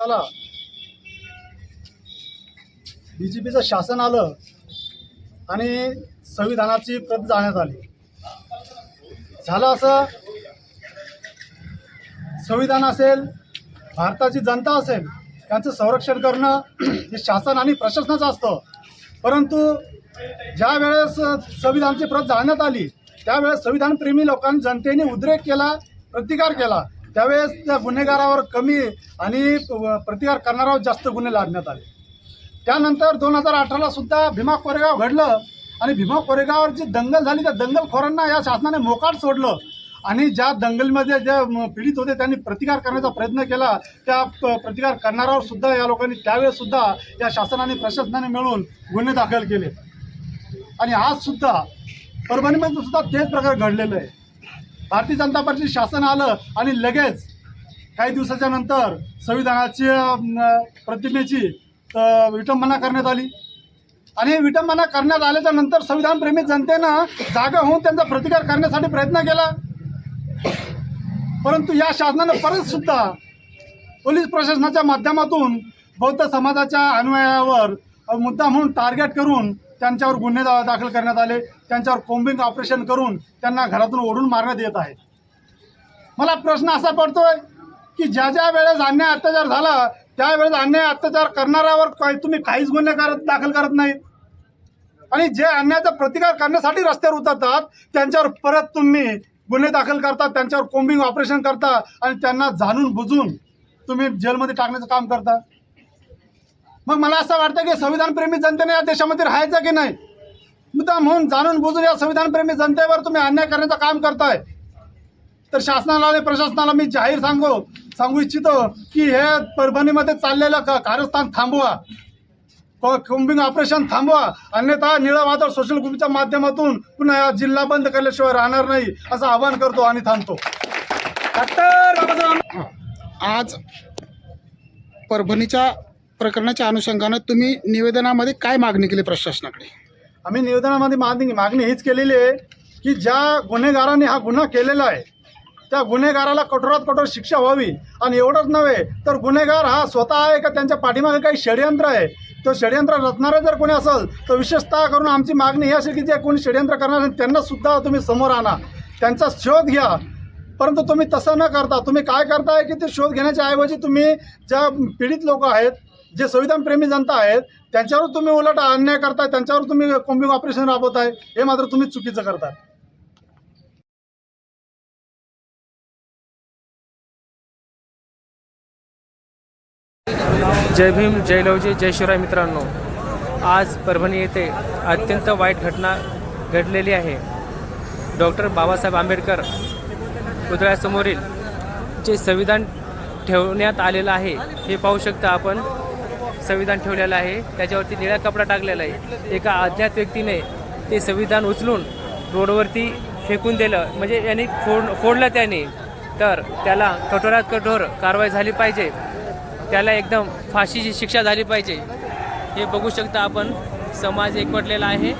झाला बीजेपीचं शासन आलं आणि संविधानाची प्रत जाण्यात आली. झालं असं? संविधान असेल भारताची जनता असेल त्यांचं संरक्षण करणं हे शासन आणि प्रशासनाचं असतं. परंतु ज्या वेळेस संविधानाची प्रत जाण्यात आली त्यावेळेस संविधानप्रेमी लोकांनी जनतेने उद्रेक केला प्रतिकार केला. त्यावेळेस त्या गुन्हेगारावर कमी आणि प्रतिकार करणाऱ्यावर जास्त गुन्हे लादण्यात आले. त्यानंतर दोन हजार अठराला सुद्धा भीमा कोरेगाव घडलं आणि भीमा कोरेगावर जी दंगल झाली त्या दंगलखोरांना या शासनाने मोकाट सोडलं आणि ज्या दंगलमध्ये जे पीडित होते त्यांनी प्रतिकार करण्याचा प्रयत्न केला त्या प- प्रतिकार करणाऱ्यावर सुद्धा या लोकांनी त्यावेळेस सुद्धा या शासनाने प्रशासनाने मिळून गुन्हे दाखल केले. आणि आज सुद्धा परभणीमध्ये सुद्धा तेच प्रकार घडलेलं आहे. भारतीय जनता पार्टी शासन आलं आणि लगेच काही दिवसाच्या नंतर संविधानाची अं, प्रतिमेची विटंबना करण्यात आली. आणि विटंबना करण्यात आल्याच्यानंतर संविधानप्रेमी जनतेनं जागा होऊन त्यांचा प्रतिकार करण्यासाठी प्रयत्न केला. परंतु या शासनानं परत सुद्धा पोलीस प्रशासनाच्या माध्यमातून बौद्ध समाजाच्या अन्वयावर मुद्दा म्हणून टार्गेट करून त्यांच्यावर गुन्हे दाखल करण्यात आले. त्यांच्यावर कोम्बिंग ऑपरेशन करून त्यांना घरातून ओढून मारण्यात येत आहे. मला प्रश्न असा पडतोय की ज्या ज्या वेळेस अन्याय अत्याचार झाला त्यावेळेस अन्याय अत्याचार करणाऱ्यावर काही तुम्ही काहीच गुन्हे करत दाखल करत नाही आणि जे अन्यायाचा प्रतिकार करण्यासाठी रस्त्यावर उतरतात त्यांच्यावर परत तुम्ही गुन्हे दाखल करता त्यांच्यावर कोम्बिंग ऑपरेशन करता आणि त्यांना जाणून बुजून तुम्ही जेलमध्ये टाकण्याचं काम करता. मग मला असं वाटतं की संविधानप्रेमी जनतेने या देशामध्ये राहायचं की नाही? मुद्दा म्हणून जाणून बुजून या संविधानप्रेमी जनतेवर तुम्ही अन्याय करण्याचं काम करताय. तर शासनाला आणि प्रशासनाला मी जाहीर सांगू सांगू इच्छितो की हे परभणीमध्ये चाललेलं क- कारस्थान थांबवा. को- कोम्बिंग ऑपरेशन थांबवा. अन्यथा निळं वादळ सोशल ग्रुपच्या माध्यमातून पुन्हा हा जिल्हा बंद केल्याशिवाय राहणार नाही असं आवाहन करतो आणि थांबतो. आज परभणीच्या प्रकरणाच्या अनुषंगानं तुम्ही निवेदनामध्ये काय मागणी केली प्रशासनाकडे? आम्ही निवेदनामध्ये मागणी मागणी हीच केलेली आहे की ज्या गुन्हेगाराने हा गुन्हा केलेला आहे त्या गुन्हेगाराला कठोरात कठोर शिक्षा व्हावी. आणि एवढंच नव्हे तर गुन्हेगार हा स्वतः आहे का त्यांच्या पाठीमागे काही षडयंत्र आहे? तो षडयंत्र रचणारे जर कोणी असेल तर विशेषतः करून आमची मागणी ही असेल की जे कोणी षडयंत्र करणार त्यांना सुद्धा तुम्ही समोर आणा. त्यांचा शोध घ्या. परंतु तुम्ही तसं न करता तुम्ही काय करताय की ते शोध घेण्याच्या ऐवजी तुम्ही ज्या पीडित लोक आहेत जे संविधानप्रेमी जनता आहेत त्यांच्यावर तुम्ही उलट अन्याय करताय त्यांच्यावर तुम्ही कोम्बिंग ऑपरेशन राबवताय हे मात्र तुम्ही चुकीचं करताय. जय भीम जय लवजी जय शिवराय मित्रांनो. आज परभणी येथे अत्यंत वाईट घटना घडलेली आहे. डॉक्टर बाबासाहेब आंबेडकर पुतळ्यासमोरील जे संविधान ठेवण्यात आलेलं आहे हे पाहू शकता आपण. संविधान ठेवलेलं आहे. त्याच्यावरती निळा कपडा टाकलेला आहे. एका अज्ञात व्यक्तीने ते संविधान उचलून रोडवरती फेकून दिलं. म्हणजे यांनी फोड फोडलं त्याने. तर त्याला कठोरात कठोर कारवाई झाली पाहिजे. त्याला एकदम फाशीची शिक्षा झाली पाहिजे. हे बघू शकता आपण. समाज एकवटलेला आहे.